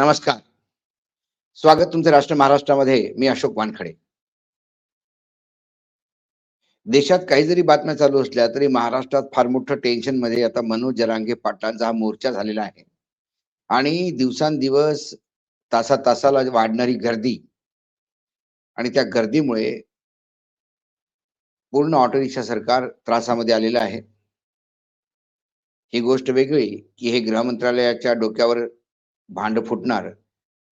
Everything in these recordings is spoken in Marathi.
नमस्कार. स्वागत तुमचं राष्ट्र महाराष्ट्रामध्ये. मी अशोक वानखडे. देशात काही जरी बातम्या चालू असल्या तरी महाराष्ट्रात फार मोठं टेन्शनमध्ये आता मनोज जरांगे पाटलांचा हा मोर्चा झालेला आहे. आणि दिवसांदिवस तासा तासाला वाढणारी गर्दी. आणि त्या गर्दीमुळे पूर्ण ऑटो रिक्षा सरकार त्रासामध्ये आलेलं आहे. ही गोष्ट वेगळी की हे गृह मंत्रालयाच्या डोक्यावर भांड फुटणार.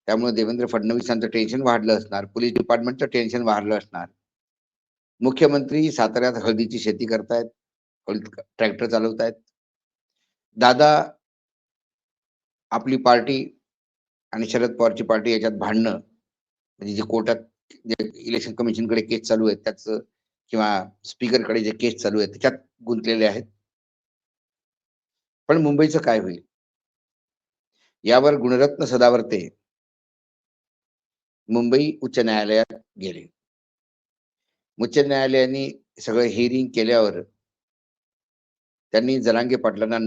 त्यामुळे देवेंद्र फडणवीसांचं टेन्शन वाढलं असणार. पोलीस डिपार्टमेंटचं टेन्शन वाढलं असणार. मुख्यमंत्री साताऱ्यात हळदीची शेती करतायत. ट्रॅक्टर चालवतायत. दादा आपली पार्टी आणि शरद पवारची पार्टी याच्यात भांडणं म्हणजे जे कोर्टात जे इलेक्शन कमिशनकडे केस चालू आहेत त्याचं किंवा स्पीकरकडे जे केस चालू आहेत त्याच्यात गुंतलेले आहेत. पण मुंबईचं काय होईल? यावर गुणरत्न सदावर्ते मुंबई उच्च न्यायालयात गेले. उच्च न्यायालयाने सगळं हिअरिंग केल्यावर त्यांनी जरांगे पाटलांना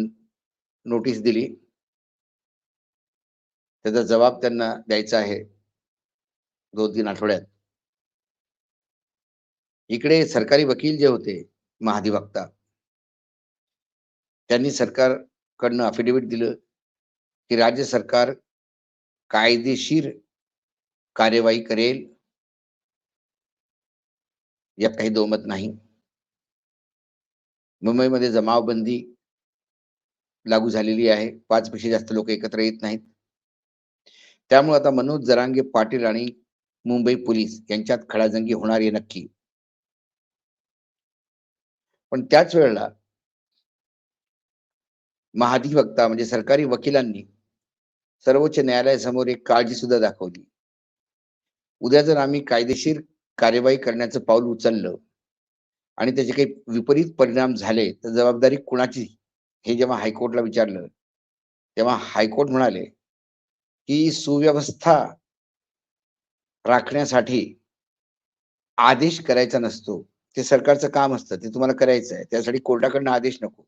नोटीस दिली. त्याचा जबाब त्यांना द्यायचा आहे दोन तीन आठवड्यात. इकडे सरकारी वकील जे होते महाधिवक्ता त्यांनी सरकारकडनं अफिडेव्हिट दिलं. की राज्य सरकार कायदेशीर कार्यवाही करेल यात काही दोमत नाही. मुंबईमध्ये जमावबंदी लागू झालेली आहे. पाच पेक्षा जास्त लोक एकत्र येत नाहीत. त्यामुळे आता मनोज जरांगे पाटील आणि मुंबई पोलीस यांच्यात खडाजंगी होणार आहे नक्की. पण त्याच वेळेला महाधिवक्ता म्हणजे सरकारी वकिलांनी सर्वोच्च न्यायालयासमोर एक काळजी सुद्धा दाखवली. उद्या जर आम्ही कायदेशीर कार्यवाही करण्याचं पाऊल उचललं आणि त्याचे काही विपरीत परिणाम झाले तर जबाबदारी कुणाची? हे जेव्हा हायकोर्टला विचारलं तेव्हा हायकोर्ट म्हणाले की सुव्यवस्था राखण्यासाठी आदेश करायचा नसतो. ते सरकारचं काम असतं ते तुम्हाला करायचं आहे त्यासाठी कोर्टाकडनं आदेश नको.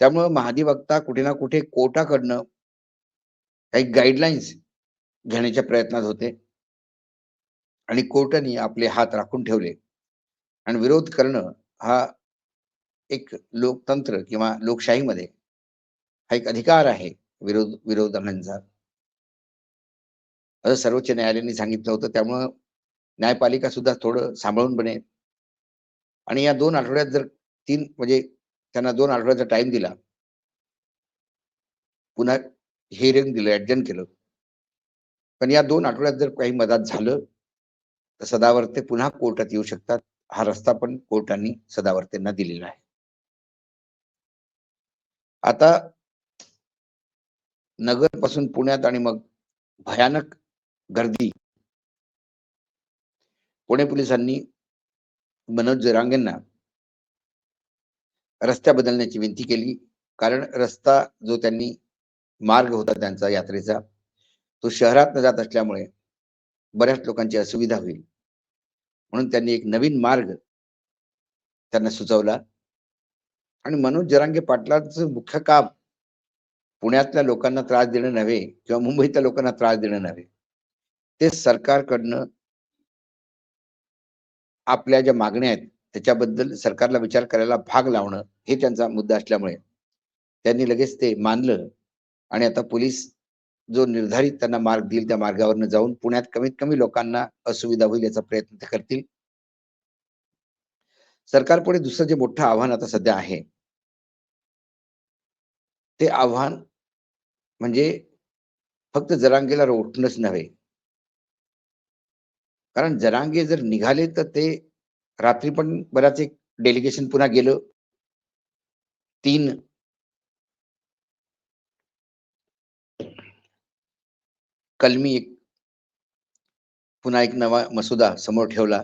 त्यामुळं महाधिवक्ता कुठे ना कुठे कोर्टाकडनं काही गाईडलाईन्स घेण्याच्या प्रयत्नात होते. आणि कोर्टाने आपले हात राखून ठेवले. आणि विरोध करणं हा एक लोकतंत्र किंवा लोकशाहीमध्ये हा एक अधिकार आहे विरोध विरोधकांचा. असं सर्वोच्च न्यायालयाने सांगितलं होतं. त्यामुळं न्यायपालिका सुद्धा थोडं सांभाळून बनेल. आणि या दोन आठवड्यात जर तीन म्हणजे त्यांना दोन आठवड्याचा टाइम दिला. पुन्हा हिअरिंग दिलं ऍडजंट केलं. पण या दोन आठवड्यात जर काही मदत झालं तर सदावर्ते पुन्हा कोर्टात येऊ शकतात. हा रस्ता पण कोर्टाने सदावर्तेंना दिलेला आहे. आता नगरपासून पुण्यात आणि मग भयानक गर्दी. पुणे पोलिसांनी मनोज जरांगेंना रस्त्या बदलण्याची विनंती केली. कारण रस्ता जो त्यांनी मार्ग होता त्यांचा यात्रेचा तो शहरात न जात असल्यामुळे बऱ्याच लोकांची असुविधा होईल. म्हणून त्यांनी एक नवीन मार्ग त्यांना सुचवला. आणि मनोज जरांगे पाटलांचं मुख्य काम पुण्यातल्या लोकांना त्रास देणं नव्हे किंवा मुंबईतल्या लोकांना त्रास देणं नव्हे. ते सरकारकडनं आपल्या ज्या मागण्या आहेत त्याच्याबद्दल सरकारला विचार करायला भाग लावणं हे त्यांचा मुद्दा असल्यामुळे त्यांनी लगेच ते मानलं आणि आता पोलीस जो निर्धारित त्यांना मार्ग देईल त्या मार्गावरनं जाऊन पुण्यात कमीत कमी लोकांना असुविधा होईल याचा प्रयत्न ते करतील. सरकारपुढे दुसरं जे मोठं आव्हान आता सध्या आहे ते आव्हान म्हणजे फक्त जरांगेला रोखणंच नव्हे. कारण जरांगे जर निघाले तर ते रात्री पण बराच एक डेलिगेशन पुन्हा गेलं. तीन. कलमी एक. पुन्हा एक नवा मसुदा समोर ठेवला.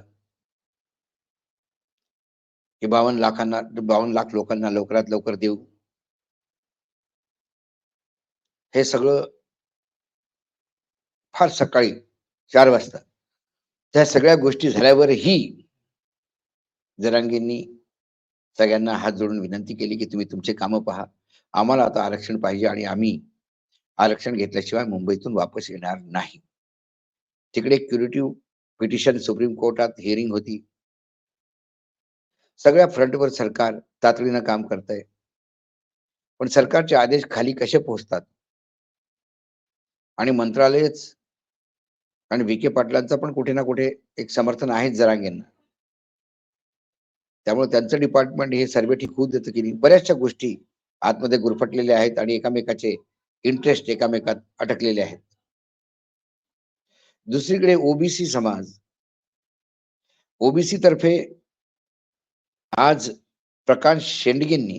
की बावन्न लाखांना बावन्न लाख लोकांना लवकरात लवकर देऊ. हे सगळं फार सकाळी चार वाजता. त्या सगळ्या गोष्टी झाल्यावरही जरांगेंनी सगळ्यांना हात जोडून विनंती केली की तुम्ही तुमचे कामं पहा. आम्हाला आता आरक्षण पाहिजे आणि आम्ही आरक्षण घेतल्याशिवाय मुंबईतून वापस येणार नाही. तिकडे क्युरेटिव्ह पिटिशन सुप्रीम कोर्टात हिअरिंग होती. सगळ्या फ्रंटवर सरकार तातडीनं काम करत आहे पण सरकारचे आदेश खाली कसे पोहोचतात? आणि मंत्रालयच आणि विखे पाटलांचं पण कुठे ना कुठे एक समर्थन आहेच जरांगेंना. त्यामुळे त्यांचं डिपार्टमेंट हे सर्वे ठीक होऊ देतं की नाही. बऱ्याचशा गोष्टी आतमध्ये गुरफटलेल्या आहेत आणि एकामेकाचे इंटरेस्ट एकामेकात अटकलेले आहेत. दुसरीकडे ओबीसी समाज. ओबीसी तर्फे आज प्रकाश शेंडगेंनी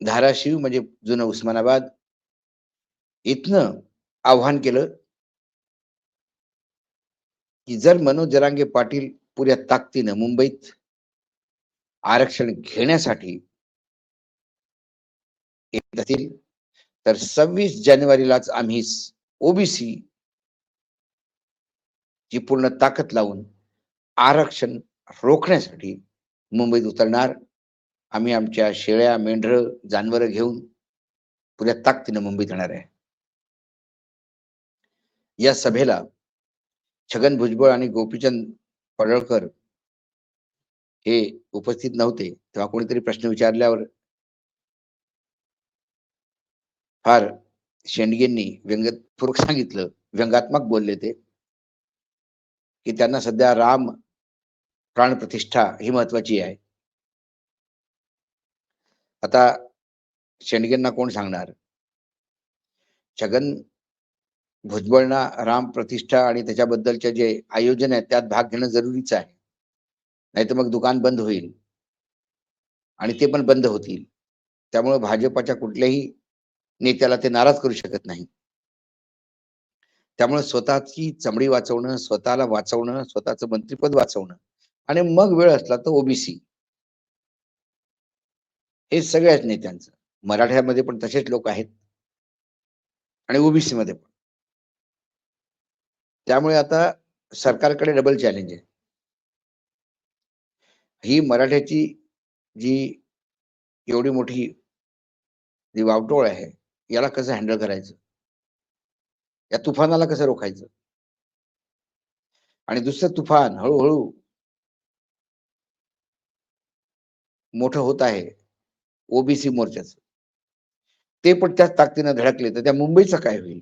धाराशिव म्हणजे जुनं उस्मानाबाद इथनं आव्हान केलं की जर मनोज जरांगे पाटील पुऱ्या ताकदीनं मुंबईत आरक्षण घेण्यासाठी येत असतील तर सव्वीस जानेवारीलाच आम्ही ओबीसी ची पूर्ण ताकद लावून आरक्षण रोखण्यासाठी मुंबईत उतरणार. आम्ही आमच्या शेळ्या मेंढर जानवर घेऊन पुऱ्या ताकदीनं मुंबईत येणार आहे. या सभेला छगन भुजबळ आणि गोपीचंद पडळकर हे उपस्थित नव्हते तेव्हा कोणीतरी प्रश्न विचारल्यावर फार शेंडगेंनी व्यंगपूर्वक सांगितलं. व्यंगात्मक बोलले ते. की त्यांना सध्या राम प्राणप्रतिष्ठा ही महत्वाची आहे. आता शेंडगेंना कोण सांगणार? छगन भुजबळना राम प्रतिष्ठा आणि त्याच्याबद्दलचे जे आयोजन आहे त्यात भाग घेणं जरुरीच आहे. नाही तर मग दुकान बंद होईल. आणि ते पण बंद होतील. त्यामुळे भाजपाच्या कुठल्याही नेत्याला ते नाराज करू शकत नाही. त्यामुळे स्वतःची चमडी वाचवणं स्वतःला वाचवणं स्वतःचं मंत्रीपद वाचवणं आणि मग वेळ असला तर ओबीसी. हे सगळ्याच नेत्यांचं. मराठ्यामध्ये पण तसेच लोक आहेत. आणि ओबीसी मध्ये पण. त्यामुळे आता सरकारकडे डबल चॅलेंज आहे. ही मराठ्याची जी एवढी मोठी जी वावटोळ आहे याला कसं हँडल करायचं? या तुफानाला कसं रोखायचं? आणि दुसरं तुफान हळूहळू मोठं होत आहे ओबीसी मोर्चाचं. ते पण त्याच ताकदीनं धडकले तर त्या मुंबईचं काय होईल?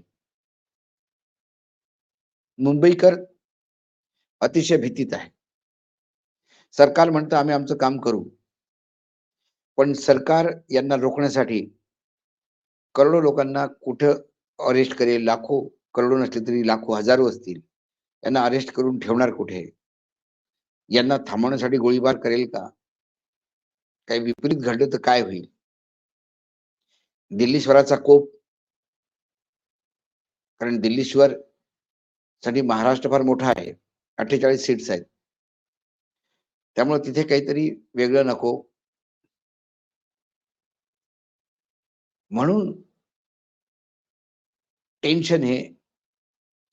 मुंबईकर अतिशय भीतीत आहे. सरकार म्हणतं आम्ही आमचं काम करू. पण सरकार यांना रोखण्यासाठी करोडो लोकांना कुठं अरेस्ट करेल लाखो करोडो नसले तरी लाखो हजारो असतील यांना अरेस्ट करून ठेवणार कुठे? यांना थांबवण्यासाठी गोळीबार करेल का? काही विपरीत घडलं तर काय होईल? दिल्लीश्वराचा कोप. कारण दिल्लीश्वर साठी महाराष्ट्र फार मोठा आहे. अठ्ठेचाळीस सीट्स आहेत. त्यामुळे तिथे काहीतरी वेगळं नको. म्हणून टेन्शन हे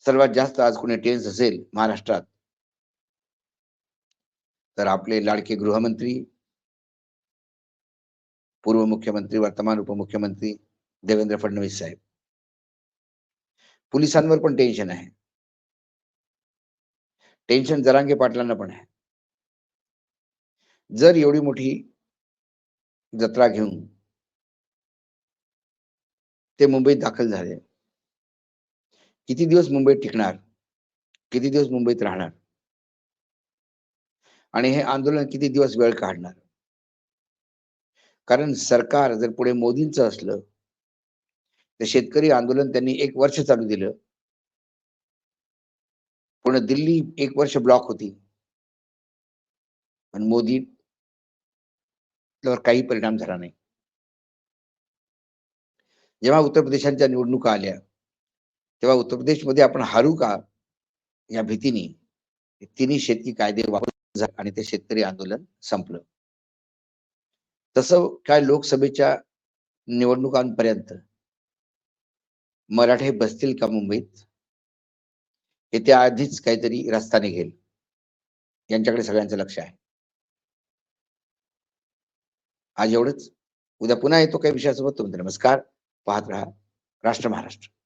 सर्वात जास्त आज कोणी टेन्स असेल महाराष्ट्रात, तर आपले लाडके गृहमंत्री, पूर्व मुख्यमंत्री, वर्तमान उपमुख्यमंत्री देवेंद्र फडणवीस साहेब. पोलिसांवर पण टेन्शन आहे. टेन्शन जरांगे पाटलांना पण आहे. जर एवढी मोठी जत्रा घेऊन ते मुंबईत दाखल झाले किती दिवस मुंबईत टिकणार किती दिवस मुंबईत राहणार आणि हे आंदोलन किती दिवस वेळ काढणार? कारण सरकार जर पुढे मोदींचं असलं तर शेतकरी आंदोलन त्यांनी एक वर्ष चालू दिलं. पूर्ण दिल्ली एक वर्ष ब्लॉक होती. पण मोदी काही परिणाम झाला नाही. जेव्हा उत्तर प्रदेशांच्या निवडणुका आल्या तेव्हा उत्तर प्रदेशमध्ये आपण हारू का या भीतीने? तिन्ही शेतकी कायदे वापर आणि ते शेतकरी आंदोलन संपलं. तसं काय लोकसभेच्या निवडणुकांपर्यंत मराठे बसतील का मुंबईत? हे त्या आधीच काहीतरी रस्ता निघेल यांच्याकडे सगळ्यांचं लक्ष आहे. आज एवढंच. उद्या पुन्हा येतो काही विषयासोबत. तुमचं नमस्कार. पाहत राहा. राष्ट्र महाराष्ट्र.